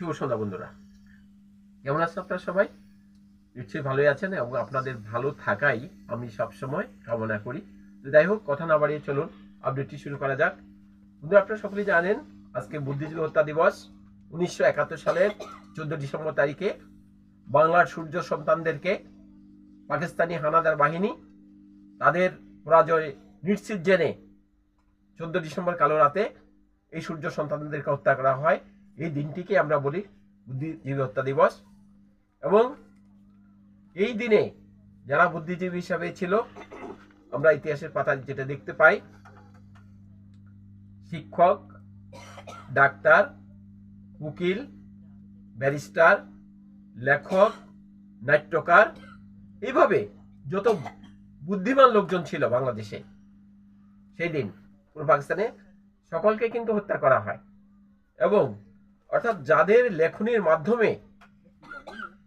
শুভ সন্ধ্যা বন্ধুরা। কেমন আছেন আপনারা সবাই? নিশ্চয়ই ভালোই আছেন এবং আপনাদের ভালো থাকাই আমি সবসময় কামনা করি। যাই হোক, কথা না বাড়িয়ে চলুন আপডেটটি শুরু করা যাক। বন্ধু আপনারা সকলেই জানেন, আজকে বুদ্ধিজীবী হত্যা দিবস, উনিশশো একাত্তর সালের চোদ্দ ডিসেম্বর তারিখে বাংলার সূর্য সন্তানদেরকে পাকিস্তানি হানাদার বাহিনী তাদের পরাজয় নিশ্চিত জেনে চোদ্দ ডিসেম্বর কালো রাতে এই সূর্য সন্তানদেরকে হত্যা করা হয়। এই দিনটিকে আমরা বলি বুদ্ধিজীবী হত্যা দিবস। এবং এই দিনে যারা বুদ্ধিজীবী হিসাবে ছিল, আমরা ইতিহাসের পাতায় যেটা দেখতে পাই, শিক্ষক, ডাক্তার, উকিল, ব্যারিস্টার, লেখক, নাট্যকার, এইভাবে যত বুদ্ধিমান লোকজন ছিল বাংলাদেশে, সেই দিন পূর্ব পাকিস্তানে সকলকে কিন্তু হত্যা করা হয়। এবং অর্থাৎ যাদের লেখনীর মাধ্যমে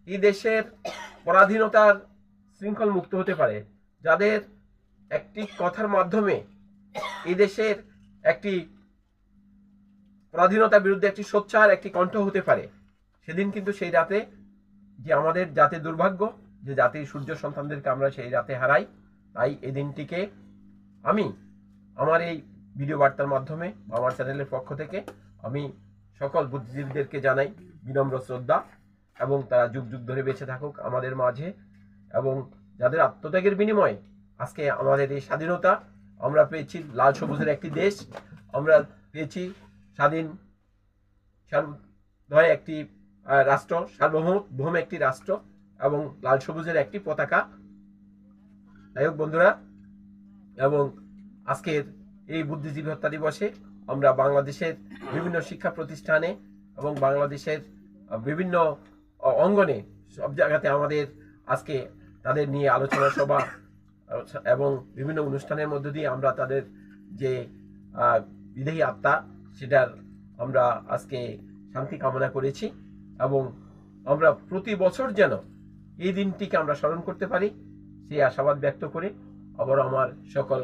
এই দেশের পরাধীনতার শৃঙ্খল মুক্ত হতে পারে, যাদের একটি কথার মাধ্যমে এই দেশের একটি পরাধীনতার বিরুদ্ধে একটি সোচ্চার, একটি কণ্ঠ হতে পারে, সেদিন কিন্তু সেই রাতে যে আমাদের জাতির দুর্ভাগ্য, যে জাতির সূর্য সন্তানদেরকে আমরা সেই রাতে হারাই, তাই এই দিনটিকে আমি আমার এই ভিডিও বার্তার মাধ্যমে বা আমার চ্যানেলের পক্ষ থেকে আমি সকল বুদ্ধিজীবীদেরকে জানাই বিনম্র শ্রদ্ধা এবং তারা যুগ যুগ ধরে বেঁচে থাকুক আমাদের মাঝে এবং যাদের আত্মত্যাগের বিনিময়ে আজকে আমাদের এই স্বাধীনতা, আমরা পেয়েছি লাল সবুজের একটি দেশ, আমরা পেয়েছি স্বাধীন সার্বধয় একটি রাষ্ট্র, সার্বভৌম ভৌম একটি রাষ্ট্র এবং লাল সবুজের একটি পতাকা। যাই হোক বন্ধুরা, এবং আজকের এই বুদ্ধিজীবী হত্যা দিবসে আমরা বাংলাদেশের বিভিন্ন শিক্ষা প্রতিষ্ঠানে এবং বাংলাদেশের বিভিন্ন অঙ্গনে সব জায়গাতে আমাদের আজকে তাদের নিয়ে আলোচনা সভা এবং বিভিন্ন অনুষ্ঠানের মধ্য দিয়ে আমরা তাদের যে বিদেহী আত্মা, সেটার আমরা আজকে শান্তি কামনা করেছি এবং আমরা প্রতি বছর যেন এই দিনটিকে আমরা স্মরণ করতে পারি, সেই আশাবাদ ব্যক্ত করে আবার আমার সকল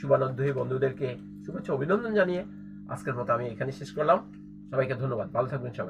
শুভানন্দহী বন্ধুদেরকে শুভেচ্ছা, অভিনন্দন জানিয়ে আজকের মতো আমি এখানে শেষ করলাম। সবাইকে ধন্যবাদ। ভালো থাকবেন সবাই।